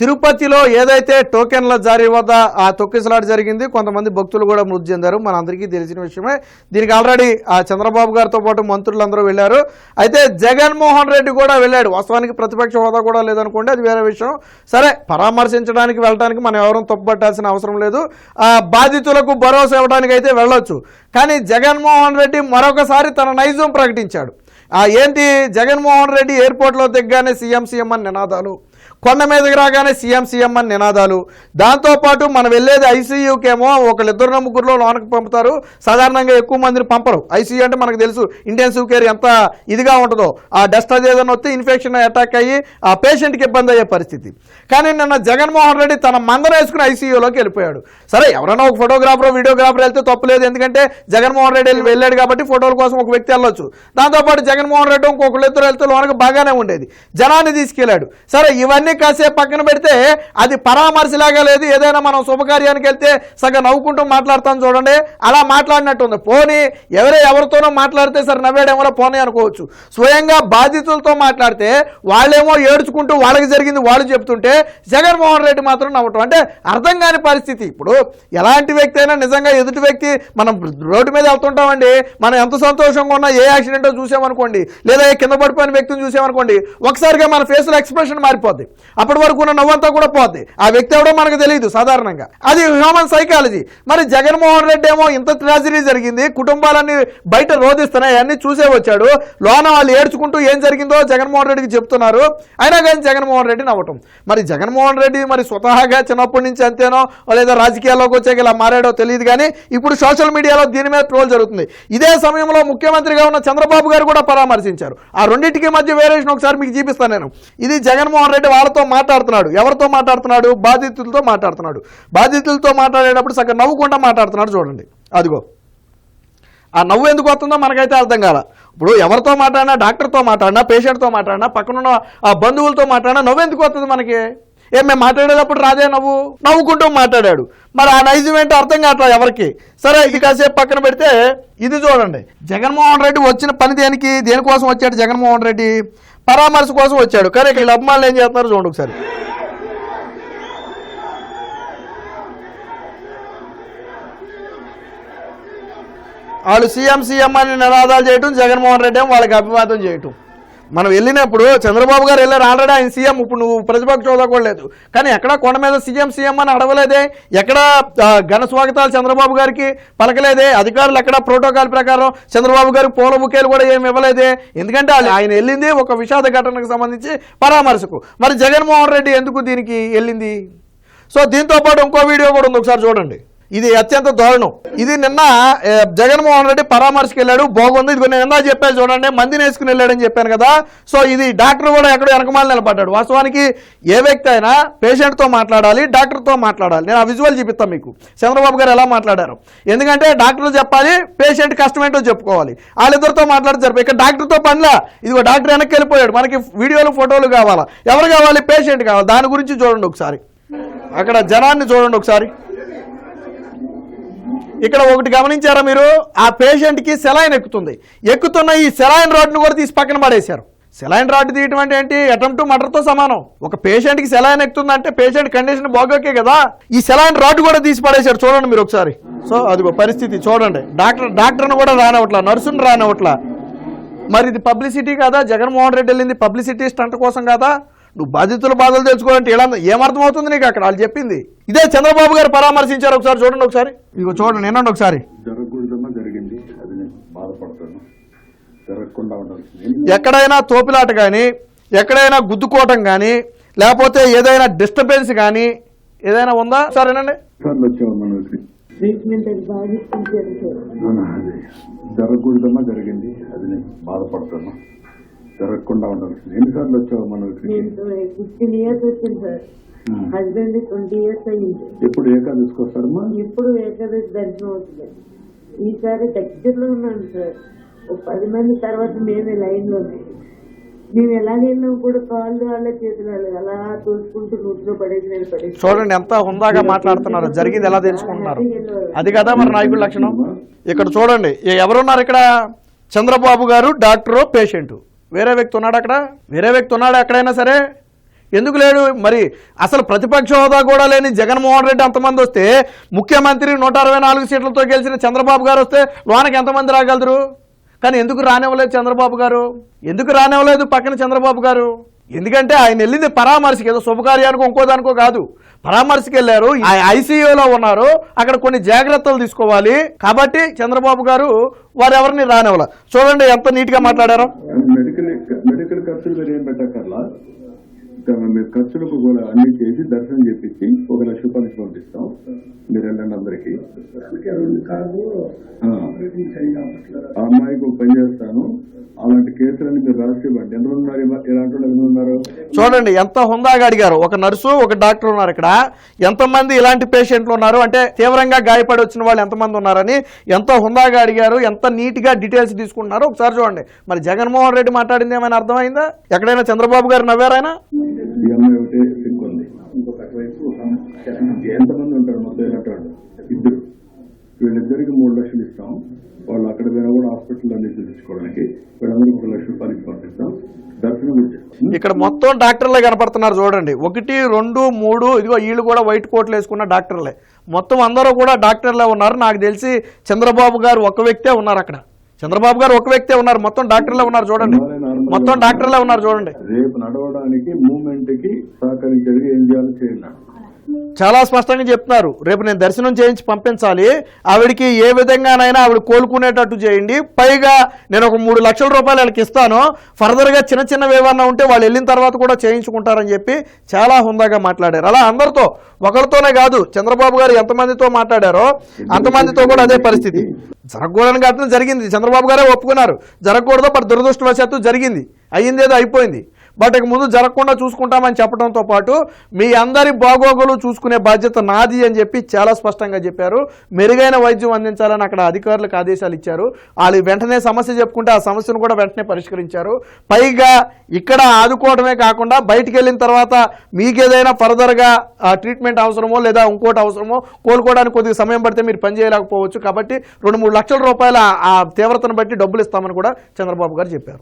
తిరుపతిలో ఏదైతే టోకెన్ల జారీ వద్ద ఆ తొక్కిసలాట జరిగింది కొంతమంది భక్తులు కూడా మృతి చెందారు. మనందరికీ తెలిసిన విషయమే. దీనికి ఆల్రెడీ ఆ చంద్రబాబు గారితో పాటు మంత్రులందరూ వెళ్ళారు. అయితే జగన్మోహన్ రెడ్డి కూడా వెళ్ళాడు. వాస్తవానికి ప్రతిపక్ష హోదా కూడా లేదనుకోండి అది వేరే విషయం. సరే పరామర్శించడానికి వెళ్ళడానికి మనం ఎవరూ తప్పుపట్టాల్సిన అవసరం లేదు. ఆ బాధితులకు భరోసా ఇవ్వడానికి అయితే వెళ్ళొచ్చు. కానీ జగన్మోహన్ రెడ్డి మరొకసారి తన నైజం ప్రకటించాడు. ఏంటి జగన్మోహన్ రెడ్డి ఎయిర్పోర్ట్లో దిగ్గానే సీఎం సీఎం అని నినాదాలు? కొండ మీదకి రాగానే సీఎం సీఎం అని నినాదాలు. దాంతోపాటు మనం వెళ్ళేది ఐసీయూకేమో ఒకళ్ళిద్దరు ముగ్గురులో లోనకి పంపుతారు. సాధారణంగా ఎక్కువ మందిని పంపరు. ఐసీయూ అంటే మనకు తెలుసు ఇంటెన్సివ్ కేర్ ఎంత ఇదిగా ఉంటుందో. ఆ డస్ట్ ఏదైనా వస్తే ఇన్ఫెక్షన్ అటాక్ అయ్యి ఆ పేషెంట్కి ఇబ్బంది అయ్యే పరిస్థితి. కానీ నిన్న జగన్మోహన్ రెడ్డి తన మందర వేసుకుని ఐసీయూలోకి వెళ్ళిపోయాడు. సరే ఎవరైనా ఒక ఫోటోగ్రాఫర్ వీడియోగ్రాఫర్ వెళ్తే తప్పులేదు ఎందుకంటే జగన్మోహన్ రెడ్డి వెళ్ళాడు కాబట్టి ఫోటోల కోసం ఒక వ్యక్తి వెళ్ళొచ్చు. దాంతోపాటు జగన్మోహన్ రెడ్డి ఇంకొకళ్ళిద్దరు వెళ్తే లోనకి బాగానే ఉండేది. జనాన్ని తీసుకెళ్ళాడు. సరే ఇవన్నీ కాసేపు పక్కన పెడితే అది పరామర్శలాగా లేదు. ఏదైనా మనం శుభకార్యానికి వెళ్తే సగం నవ్వుకుంటూ మాట్లాడతాం చూడండి. అలా మాట్లాడినట్టుంది. పోనీ ఎవరే ఎవరితోనో మాట్లాడితే సరే నవ్వేడేమో పోనీ అనుకోవచ్చు. స్వయంగా బాధితులతో మాట్లాడితే వాళ్ళేమో ఏడ్చుకుంటూ వాళ్ళకి జరిగింది వాళ్ళు చెప్తుంటే జగన్మోహన్ రెడ్డి మాత్రం నవ్వటం. అంటే అర్థం కాని పరిస్థితి. ఇప్పుడు ఎలాంటి వ్యక్తి అయినా నిజంగా ఎదుటి వ్యక్తి మనం రోడ్డు మీద వెళ్తుంటామండి. మనం ఎంత సంతోషంగా ఉన్నా ఏ యాక్సిడెంటో చూసామనుకోండి. లేదా ఏ కింద పడిపోయిన వ్యక్తిని చూసామనుకోండి. ఒకసారిగా మన ఫేస్లో ఎక్స్ప్రెషన్ మారిపోద్ది. అప్పటి వరకు ఉన్న నవ్వంతా కూడా పోద్ది. ఆ వ్యక్తి ఎవడో మనకు తెలియదు సాధారణంగా. అది హ్యూమన్ సైకాలజీ మరి జగన్మోహన్ రెడ్డి ఏమో ఇంత ట్రాజడీ జరిగింది కుటుంబాలన్నీ బయట రోధిస్తున్నాయి అన్ని చూసే వచ్చాడు. లోన వాళ్ళు ఏడ్చుకుంటూ ఏం జరిగిందో జగన్మోహన్ రెడ్డికి చెప్తున్నారు. అయినా కానీ జగన్మోహన్ రెడ్డి నవ్వటం. మరి జగన్మోహన్ రెడ్డి మరి స్వతహాగా చిన్నప్పటి నుంచి అంతేనో లేదా రాజకీయాల్లోకి వచ్చాక ఇలా మారాడో తెలియదు కానీ ఇప్పుడు సోషల్ మీడియాలో దీని మీద ట్రోల్ జరుగుతుంది. ఇదే సమయంలో ముఖ్యమంత్రిగా ఉన్న చంద్రబాబు గారు కూడా పరామర్శించారు. ఆ రెండింటికి మధ్య వేరియేషన్ ఒకసారి మీకు చూపిస్తాను నేను. ఇది జగన్మోహన్ రెడ్డి వాళ్ళతో మాట్లాడుతున్నాడు. ఎవరితో మాట్లాడుతున్నాడు? బాధితులతో మాట్లాడుతున్నాడు. బాధితులతో మాట్లాడేటప్పుడు సగం నవ్వుకుంటా మాట్లాడుతున్నాడు చూడండి. అదిగో. ఆ నవ్వు ఎందుకు వస్తుందో మనకైతే అర్థం కాల. ఇప్పుడు ఎవరితో మాట్లాడినా డాక్టర్తో మాట్లాడినా పేషెంట్తో మాట్లాడినా పక్కనున్న ఆ బంధువులతో మాట్లాడినా నవ్వు ఎందుకు వస్తుంది మనకి? ఏ మేము మాట్లాడేటప్పుడు రాదే నవ్వు? నవ్వుకుంటూ మాట్లాడాడు. మరి ఆ నైజం ఏంటో అర్థం కావట్లేదు ఎవరికి? సరే ఇది కాసేపు పక్కన పెడితే ఇది చూడండి. జగన్మోహన్ రెడ్డి వచ్చిన పని దేనికి? దేనికోసం వచ్చాడు జగన్మోహన్ రెడ్డి? పరామర్శ కోసం వచ్చాడు. కానీ ఇక్కడ అభిమానులు ఏం చేస్తున్నారు చూడండి ఒకసారి. వాళ్ళు సీఎం సీఎం అని నినాదాలు చేయటం జగన్మోహన్ రెడ్డి ఏమో వాళ్ళకి అభివాదం చేయటం. మనం వెళ్ళినప్పుడు చంద్రబాబు గారు వెళ్ళారు ఆల్రెడీ ఆయన సీఎం ఇప్పుడు నువ్వు ప్రతిపక్ష హోదా కూడా లేదు. కానీ ఎక్కడ కొండ మీద సీఎం సీఎం అని అడగలేదే ఎక్కడ ఘన స్వాగతాలు చంద్రబాబు గారికి పలకలేదే. అధికారులు ఎక్కడ ప్రోటోకాల్ ప్రకారం చంద్రబాబు గారికి పూల బుకేలు కూడా ఏమి ఇవ్వలేదే. ఎందుకంటే ఆయన- ఆయన వెళ్ళింది ఒక విషాద ఘటనకు సంబంధించి పరామర్శకు. మరి జగన్మోహన్ రెడ్డి ఎందుకు దీనికి వెళ్ళింది? సో దీంతో పాటు ఇంకో వీడియో కూడా ఉంది. ఒకసారి చూడండి. ఇది అత్యంత దారుణం. ఇది నిన్న జగన్మోహన్ రెడ్డి పరామర్శకు వెళ్ళాడు బాగుంది. ఇది నేను ఎందా చెప్పాను చూడండి మందిని వేసుకుని వెళ్ళాడని చెప్పాను కదా. సో ఇది డాక్టర్ కూడా ఎక్కడో వెనకమాల నిలబడ్డాడు. వాస్తవానికి ఏ వ్యక్తి అయినా పేషెంట్తో మాట్లాడాలి డాక్టర్తో మాట్లాడాలి. నేను ఆ విజువల్ చూపిస్తాను మీకు. చంద్రబాబు గారు ఎలా మాట్లాడారు. ఎందుకంటే డాక్టర్ చెప్పాలి పేషెంట్ కష్టం ఏంటో చెప్పుకోవాలి. వాళ్ళిద్దరితో మాట్లాడితే సరిపోయి ఇక్కడ డాక్టర్తో పనిలా. ఇదిగో డాక్టర్ వెనక్కి వెళ్ళిపోయాడు. మనకి వీడియోలు ఫోటోలు కావాలా? ఎవరు కావాలి? పేషెంట్ కావాలి. దాని గురించి చూడండి ఒకసారి. అక్కడ జనాన్ని చూడండి ఒకసారి. ఇక్కడ ఒకటి గమనించారా మీరు? ఆ పేషెంట్కి సెలైన్ ఎక్కుతుంది. ఎక్కుతున్న ఈ సెలైన్ రాడ్ను కూడా తీసి పక్కన పడేశారు. సెలైన్ రాడ్ తీయటం అంటే ఏంటి? అటెంప్ట్ మటర్తో సమానం. ఒక పేషెంట్కి సెలైన్ ఎక్కుతుందంటే పేషెంట్ కండిషన్ బాగోకే కదా. ఈ సెలైన్ రాడ్ కూడా తీసి పడేశారు. చూడండి మీరు ఒకసారి. సో అదిగో పరిస్థితి. చూడండి. డాక్టర్ డాక్టర్ను కూడా రానివ్వట్లా నర్సును రానివ్వట్లా మరి ఇది పబ్లిసిటీ కాదా? జగన్మోహన్ రెడ్డి వెళ్ళింది పబ్లిసిటీ స్టంట్ కోసం కాదా? నువ్వు బాధితుల బాధలు తెలుసుకోవాలంటే ఎలా ఏమర్థం అవుతుంది నీకు అక్కడ? వాళ్ళు చెప్పింది. ఇదే చంద్రబాబు గారు పరామర్శించారు ఒకసారి చూడండి ఒకసారి. ఇగో చూడండి ఒకసారి. జరిగింది. అది నేను బాధపడతాను. జరగకుండా ఉండాల్సింది ఎక్కడైనా తోపిలాట కానీ ఎక్కడైనా గుద్దుకోవటం కానీ లేకపోతే ఏదైనా డిస్టర్బెన్స్ కానీ ఏదైనా ఉందా? సార్ అది జరగకూడదమ్మా జరిగింది. అది నేను బాధపడతాను. జరగకుండా ఉండాల్సింది. ఎన్నిసార్లు వచ్చావు మనకి నేను ఫిఫ్టీన్ ఇయర్స్ వచ్చింది సార్. హస్బెండ్ ట్వంటీ ఇయర్స్ అయ్యింది ఎప్పుడు ఏకాదశికి వస్తారమ్మా ఇప్పుడు ఏకాదశి దర్శనం అవుతుంది. ఈసారి దగ్గరలో ఉన్నాను సార్. ఒక పది మంది తర్వాత మేమే లైన్లో మేము ఎలా వెళ్ళినాం కూడా కాళ్ళు వాళ్ళ చేతులు వాళ్ళ అలా తోసుకుంటూ నూట్లో పడేసి నేను పడేసి చూడండి ఎంత హుందాగా మాట్లాడుతున్నారు. జరిగింది ఎలా తెలుసుకుంటున్నారు? అది కదా మరి నాయకుడి లక్షణం. ఇక్కడ చూడండి ఎవరున్నారు ఇక్కడ? చంద్రబాబు గారు డాక్టరు పేషెంట్. వేరే వ్యక్తి ఉన్నాడు అక్కడ? వేరే వ్యక్తి ఉన్నాడు ఎక్కడైనా సరే? ఎందుకు లేడు? మరి అసలు ప్రతిపక్ష హోదా కూడా లేని జగన్మోహన్ రెడ్డి అంతమంది వస్తే ముఖ్యమంత్రి నూట అరవై నాలుగు సీట్లతో గెలిచిన చంద్రబాబు గారు వస్తే లోనకి ఎంతమంది రాగలరు? కానీ ఎందుకు రానివ్వలేదు చంద్రబాబు గారు? ఎందుకు రానివ్వలేదు పక్కన చంద్రబాబు గారు? ఎందుకంటే ఆయన వెళ్ళింది పరామర్శకి ఏదో శుభకార్యానికో ఇంకోదానికో కాదు. పరామర్శకి వెళ్ళారు ఐసీయూలో ఉన్నారు అక్కడ కొన్ని జాగ్రత్తలు తీసుకోవాలి. కాబట్టి చంద్రబాబు గారు వారు ఎవరిని రానివ్వాలి. చూడండి ఎంత నీట్గా మాట్లాడారు. Mr. Viren Bhattakarlal. మీరు ఖర్చులకు కూడా అన్ని చేసి దర్శనం చేపించి ఒక లక్ష రూపాయలు పంపిస్తాం మీరు వెళ్ళండి అందరికి. ఆ. అమ్మాయికి ఒక పని చేస్తాను. అలాంటి కేసులన్నీ మీరు రాసి ఇవ్వండి ఎంత ఉన్నారు వాళ్ళు ఎంత ఉన్నారు? చూడండి ఎంత హుందాగా అడిగారు. ఒక నర్సు ఒక డాక్టర్ ఉన్నారు ఇక్కడ. ఎంతమంది ఇలాంటి పేషెంట్లు ఉన్నారు? అంటే తీవ్రంగా గాయపడి వచ్చిన వాళ్ళు ఎంతమంది ఉన్నారని ఎంత హుందాగా అడిగారు? ఎంత నీట్గా డీటెయిల్స్ తీసుకుంటున్నారు? ఒకసారి చూడండి. మరి జగన్మోహన్ రెడ్డి మాట్లాడింది ఏమైనా అర్థమైందా? ఎక్కడైనా చంద్రబాబు గారు నవ్వారైనా ఈ అమ్మాయి ఒకటే సిక్ ఉంది ఇంకొక వైపు ఎంతమంది ఉంటారు మొత్తం ఇద్దరు. వీళ్ళిద్దరికి మూడు లక్షలు ఇస్తాం. వాళ్ళు అక్కడ పోయినా కూడా హాస్పిటల్ అన్ని చూపించుకోవడానికి వీళ్ళందరికీ ఒక లక్ష రూపాయలు ఇచ్చి పంపిస్తాం. ఇక్కడ మొత్తం డాక్టర్లే కనపడుతున్నారు చూడండి. ఒకటి రెండు మూడు ఇదిగో వీళ్ళు కూడా వైట్ కోట్లు వేసుకున్న డాక్టర్లే. మొత్తం అందరూ కూడా డాక్టర్లే ఉన్నారు. నాకు తెలిసి చంద్రబాబు గారు ఒక వ్యక్తే ఉన్నారు అక్కడ. చంద్రబాబు గారు ఒక వ్యక్తే ఉన్నారు. మొత్తం డాక్టర్లే ఉన్నారు చూడండి. మొత్తం డాక్టర్లే ఉన్నారు చూడండి. రేపు నడవడానికి మూమెంట్కి సహకరించేది ఏం చేయాలో చేయండి చాలా స్పష్టంగా చెప్తున్నారు. రేపు నేను దర్శనం చేయించి పంపించాలి. ఆవిడికి ఏ విధంగానైనా ఆవిడ కోలుకునేటట్టు చేయండి. పైగా నేను ఒక మూడు లక్షల రూపాయలు వాళ్ళకి ఇస్తాను. ఫర్దర్గా చిన్న చిన్నవి ఏమన్నా ఉంటే వాళ్ళు వెళ్ళిన తర్వాత కూడా చేయించుకుంటారని చెప్పి చాలా హుందాగా మాట్లాడారు. అలా అందరితో ఒకరితోనే కాదు చంద్రబాబు గారు ఎంతమందితో మాట్లాడారో అంతమందితో కూడా అదే పరిస్థితి. జరగకూడని ఘటన జరిగింది. చంద్రబాబు గారే ఒప్పుకున్నారు. జరగకూడదు బట్ దురదృష్టవశాత్తు జరిగింది. అయ్యిందేదో అయిపోయింది. బట్ ఇక ముందు జరగకుండా చూసుకుంటామని చెప్పడంతో పాటు మీ అందరి బాగోగులు చూసుకునే బాధ్యత నాది అని చెప్పి చాలా స్పష్టంగా చెప్పారు. మెరుగైన వైద్యం అందించాలని అక్కడ అధికారులకు ఆదేశాలు ఇచ్చారు. వాళ్ళు వెంటనే సమస్య చెప్పుకుంటే ఆ సమస్యను కూడా వెంటనే పరిష్కరించారు. పైగా ఇక్కడ ఆదుకోవడమే కాకుండా బయటికి వెళ్ళిన తర్వాత మీకేదైనా ఫర్దర్గా ట్రీట్మెంట్ అవసరమో లేదా ఇంకోటి అవసరమో కోలుకోవడానికి కొద్దిగా సమయం పడితే మీరు పని చేయలేకపోవచ్చు. కాబట్టి రెండు మూడు లక్షల రూపాయల ఆ తీవ్రతను బట్టి డబ్బులు ఇస్తామని కూడా చంద్రబాబు గారు చెప్పారు.